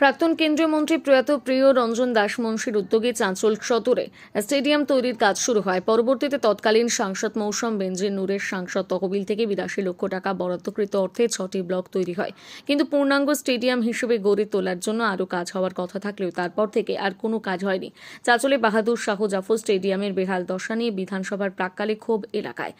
প্রাক্তন কেন্দ্রীয় মন্ত্রী প্রয়াত প্রিয় রঞ্জন দাস মুন্সির উদ্যোগে চাঁচল সদরে স্টেডিয়াম তৈরির কাজ শুরু হয়। পরবর্তীতে তৎকালীন সাংসদ মৌসুম বেঞ্জির নূরের সাংসদ তহবিল থেকে বিরাশি লক্ষ টাকা বরাদ্দকৃত অর্থে ছটি ব্লক তৈরি হয়। কিন্তু পূর্ণাঙ্গ স্টেডিয়াম হিসেবে গড়ে তোলার জন্য আরও কাজ হওয়ার কথা থাকলেও তারপর থেকে আর কোনো কাজ হয়নি। চাঁচলে বাহাদুর শাহ জাফর স্টেডিয়ামের বেহাল দশা নিয়ে বিধানসভার প্রাককালে ক্ষোভ এলাকায়।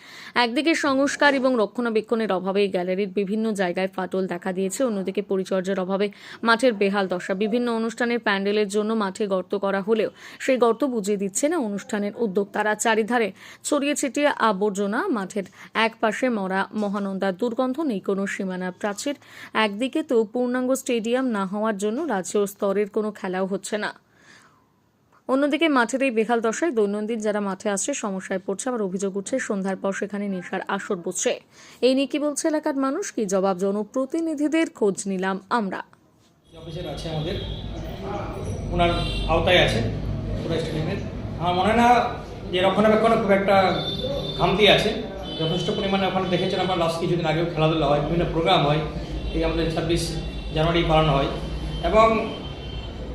একদিকে সংস্কার এবং রক্ষণাবেক্ষণের অভাবে গ্যালারির বিভিন্ন জায়গায় ফাটল দেখা দিয়েছে, অন্যদিকে পরিচর্যার অভাবে মাঠের বেহাল দশা। বিভিন্ন অনুষ্ঠানের প্যান্ডেলের জন্য মাঠে গর্ত করা হলেও সেই গর্ত বুঝিয়ে দিচ্ছে না অনুষ্ঠানের উদ্যোক্তারা। চারিধারে ছড়িয়ে ছিটিয়ে আবর্জনা, মাঠের এক পাশে মরা মহানন্দার দুর্গন্ধ নেই কোনো সীমানা প্রাচীর। একদিকে তো পূর্ণাঙ্গ স্টেডিয়াম না হওয়ার জন্য রাজ্য স্তরের কোনো খেলাও হচ্ছে না। অন্যদিকে মাঠের এই বেহাল দশায় দৈনন্দিন যারা মাঠে আসছে সমস্যায় পড়ছে, আবার অভিযোগ উঠছে সন্ধ্যার পর সেখানে নেশার আসর বসছে। এই নিয়ে কি বলছে এলাকার মানুষ? কি জবাব জনপ্রতিনিধিদের খোঁজ নিলাম আমরা। অফিসার আছে আমাদের। ওনার আওতায় আছে পুরো স্টেডিয়ামের। আমার মনে না যে রক্ষণাবেক্ষণে খুব একটা খামতি আছে। যথেষ্ট পরিমাণে ওখানে দেখেছেন আমরা লাস্ট কিছুদিন আগেও খেলাধুলা হয়, বিভিন্ন প্রোগ্রাম হয়। এই আমাদের ছাব্বিশ জানুয়ারি পালন হয়। এবং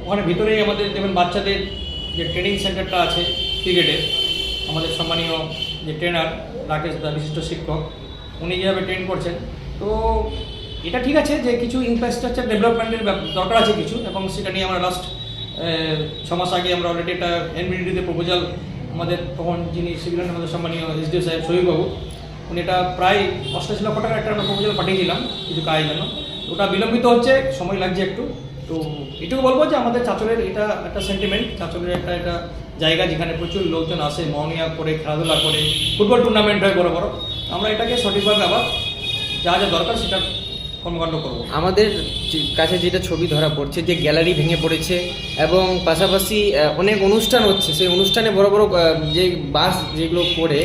ওখানে ভিতরেই আমাদের যেমন বাচ্চাদের যে ট্রেনিং সেন্টারটা আছে ক্রিকেটের আমাদের সম্মানীয় যে ট্রেনার রাকেশ দা, বিশিষ্ট শিক্ষক, উনি যেভাবে ট্রেন করছেন। তো এটা ঠিক আছে যে কিছু ইনফ্রাস্ট্রাকচার ডেভেলপমেন্টের দরকার আছে কিছু, এবং সেটা নিয়ে আমরা লাস্ট ছ মাস আগে আমরা অলরেডি একটা এনবিডিতে প্রপোজাল আমাদের, তখন যিনি সিভিলেন আমাদের সম্মানীয় এসডিও সাহেব শহীদবাবু, উনি এটা প্রায় অষ্টাশি লক্ষ টাকার একটা আমরা প্রপোজাল পাঠিয়েছিলাম কিছু কাজ জন্য। ওটা বিলম্বিত হচ্ছে, সময় লাগছে একটু। তো এটুকু বলব যে আমাদের চাঁচলের এটা একটা সেন্টিমেন্ট চাঁচলের একটা একটা জায়গা যেখানে প্রচুর লোকজন আসে মর্নিয়া করে, খেলাধুলা করে, ফুটবল টুর্নামেন্ট হয় বড় বড়। আমরা এটাকে সঠিকভাবে আবার যা যা দরকার সেটা কর্মকাণ্ড করব। আমাদের কাছে যেটা ছবি ধরা পড়ছে যে গ্যালারি ভেঙে পড়েছে এবং পাশাপাশি অনেক অনুষ্ঠান হচ্ছে। সেই অনুষ্ঠানে বড় বড় যে বাস যেগুলো করে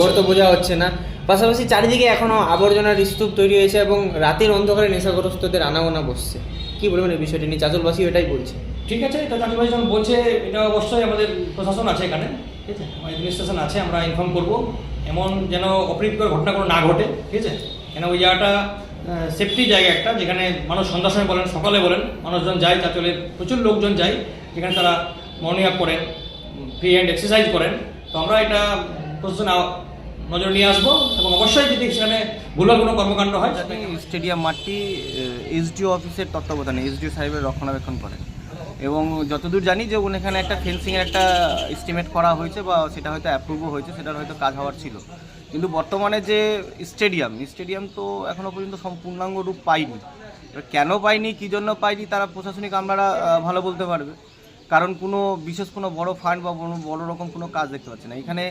গর্ত বোঝা হচ্ছে। না। পাশাপাশি চারিদিকে এখনও আবর্জনার স্তূপ তৈরি হয়েছে এবং রাতের অন্ধকারে নেশাগ্রস্তদের আনাগোনা বসছে। কি বলবেন এই বিষয়টি নিয়ে? চাচলবাসী এটাই বলছে। ঠিক আছে এটা চাকরিবাজি যখন বলছে এটা অবশ্যই আমাদের প্রশাসন আছে এখানে। ঠিক আছে আমার অ্যাডমিনিস্ট্রেশন আছে আমরা ইনফর্ম করব। এমন যেন অপ্রীতিকর ঘটনা কোনো না ঘটে। ঠিক আছে? কেন ওই জায়গাটা সেফটি জায়গা একটা, যেখানে মানুষ সন্ধ্যার সময় বলেন, সকালে বলেন, মানুষজন যায় চাচলের প্রচুর লোকজন যায়, যেখানে তারা মর্নিং আপ করেন ফ্রি হ্যান্ড এক্সারসাইজ করেন। তো আমরা এটা প্রশাসন নজর নিয়ে আসব এবং অবশ্যই যদি সেখানে ভুলভাল কোনো কর্মকাণ্ড হয় সেটা স্টেডিয়াম মাঠটি এসডিও অফিসের তত্ত্বাবধানে, এসডিও সাহেবের রক্ষণাবেক্ষণ করেন। এবং যতদূর জানি যে এখানে একটা ফেন্সিংয়ের একটা এস্টিমেট করা হয়েছে বা সেটা হয়তো অ্যাপ্রুভও হয়েছে, সেটার হয়তো কাজ হওয়ার ছিল। কিন্তু বর্তমানে যে স্টেডিয়াম স্টেডিয়াম তো এখনও পর্যন্ত সম্পূর্ণাঙ্গ রূপ পাইনি কেন পাইনি কী জন্য পাইনি তারা প্রশাসনিক আমরা ভালো বলতে পারবে। কারণ কোনো বিশেষ কোনো বড় ফান্ড বা বড় রকম কোনো কাজ দেখতে পাচ্ছি না। এখানে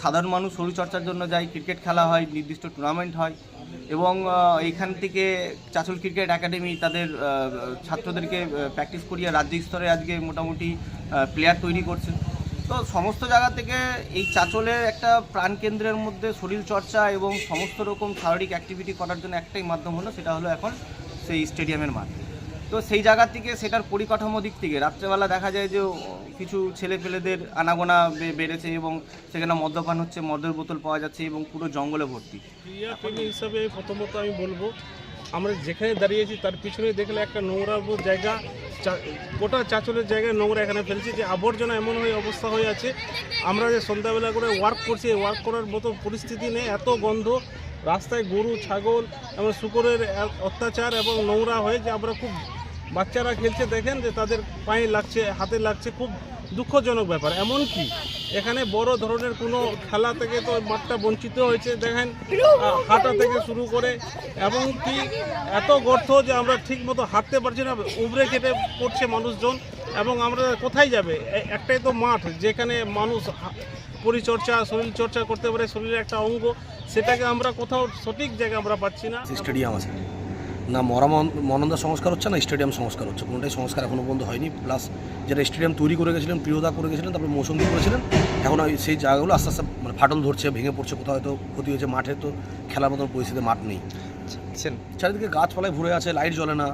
সাধারণ মানুষ শরীরচর্চার জন্য যায় ক্রিকেট খেলা হয়, নির্দিষ্ট টুর্নামেন্ট হয়। এবং এইখান থেকে চাচল ক্রিকেট একাডেমি তাদের ছাত্রদেরকে প্র্যাকটিস করিয়ে রাজ্য স্তরে আজকে মোটামুটি প্লেয়ার তৈরি করছে। তো সমস্ত জায়গা থেকে এই চাচলের একটা প্রাণকেন্দ্রের মধ্যে শরীর চর্চা এবং সমস্ত রকম শারীরিক অ্যাক্টিভিটি করার জন্য একটাই মাধ্যম হলো, সেটা হলো এখন সেই স্টেডিয়ামের মাঠ। তো সেই জায়গা থেকে সেটার পরিকাঠামো দিক থেকে রাত্রেবেলা দেখা যায় যে কিছু ছেলে পেলেদের আনাগোনা বেড়েছে এবং সেখানে মদ্যপান হচ্ছে, মদের বোতল পাওয়া যাচ্ছে এবং পুরো জঙ্গলে ভর্তি। ক্রিয়া হিসাবে প্রথমত আমি বলব, আমরা যেখানে দাঁড়িয়েছি তার পিছনে দেখলে একটা নোংরা জায়গা গোটা চাচলের জায়গায় নোংরা এখানে ফেলছি যে আবর্জনা এমন হয়ে অবস্থা হয়ে আছে। আমরা যে সন্ধ্যাবেলা করে ওয়ার্ক করছি ওয়ার্ক করার মতো পরিস্থিতি নেই, এত গন্ধ। রাস্তায় গরু, ছাগল, এবং শুকরের অত্যাচার এবং নোংরা হয়ে যে আমরা খুব বাচ্চারা খেলছে, দেখেন যে তাদের পায়ে লাগছে, হাতে লাগছে, খুব দুঃখজনক ব্যাপার। এমনকি এখানে বড় ধরনের কোনো খেলা থেকে তো মাঠটা বঞ্চিত হয়েছে, দেখেন হাঁটা থেকে শুরু করে এবং কি এত গর্ত যে আমরা ঠিক মতো হাঁটতে পারছি না, উবরে কেটে পড়ছে মানুষজন, এবং আমরা কোথায় যাবে? একটাই তো মাঠ, যেখানে মানুষ পরিচর্যা শরীর চর্চা করতে পারে, শরীরের একটা অঙ্গ, সেটাকে আমরা কোথাও সঠিক জায়গায় আমরা পাচ্ছি না। স্টেডিয়াম আছে। না মরা মনন্দা সংস্কার হচ্ছে না স্টেডিয়াম সংস্কার হচ্ছে। কোনোটাই সংস্কার এখনও পর্যন্ত হয়নি। প্লাস যেটা স্টেডিয়াম তৈরি করে গেছিলেন প্রিয়দা করে গেছিলেন তারপরে মৌসুমি করেছিলেন এখন ওই সেই জায়গাগুলো আস্তে আস্তে মানে ফাটল ধরছে ভেঙে পড়ছে কোথাও হয়তো ক্ষতি হয়েছে মাঠে তো খেলার মতো পরিস্থিতি মাঠ নেই। চারিদিকে গাছপালায় ভরে আছে লাইট জ্বলে না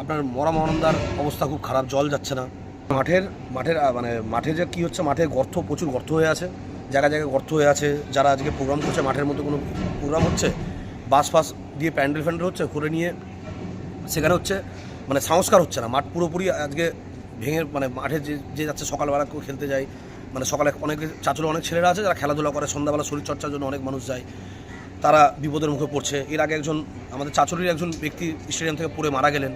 আপনার মরা মহানন্দার অবস্থা খুব খারাপ জল যাচ্ছে না। মাঠের মাঠের মানে মাঠে যে কী হচ্ছে মাঠে গর্ত প্রচুর গর্ত হয়ে আছে জায়গায় জায়গায় গর্ত হয়ে আছে যারা আজকে প্রোগ্রাম করছে মাঠের মধ্যে কোনো প্রোগ্রাম হচ্ছে? বাস ফাস দিয়ে প্যান্ডেল ফ্যান্ডেল হচ্ছে করে নিয়ে সেখানে হচ্ছে মানে সংস্কার হচ্ছে না। মাঠ পুরোপুরি আজকে ভেঙে মানে মাঠে যে যে যাচ্ছে, সকালবেলা খেলতে যায়। মানে সকালে অনেক চাচলে, অনেক ছেলেরা আছে, যারা খেলাধুলা করে, সন্ধ্যাবেলা শরীরচর্চার জন্য অনেক মানুষ যায়। তারা বিপদের মুখে পড়ছে। এর আগে একজন, আমাদের চাচুরির একজন ব্যক্তি স্টেডিয়াম থেকে পড়ে মারা গেলেন।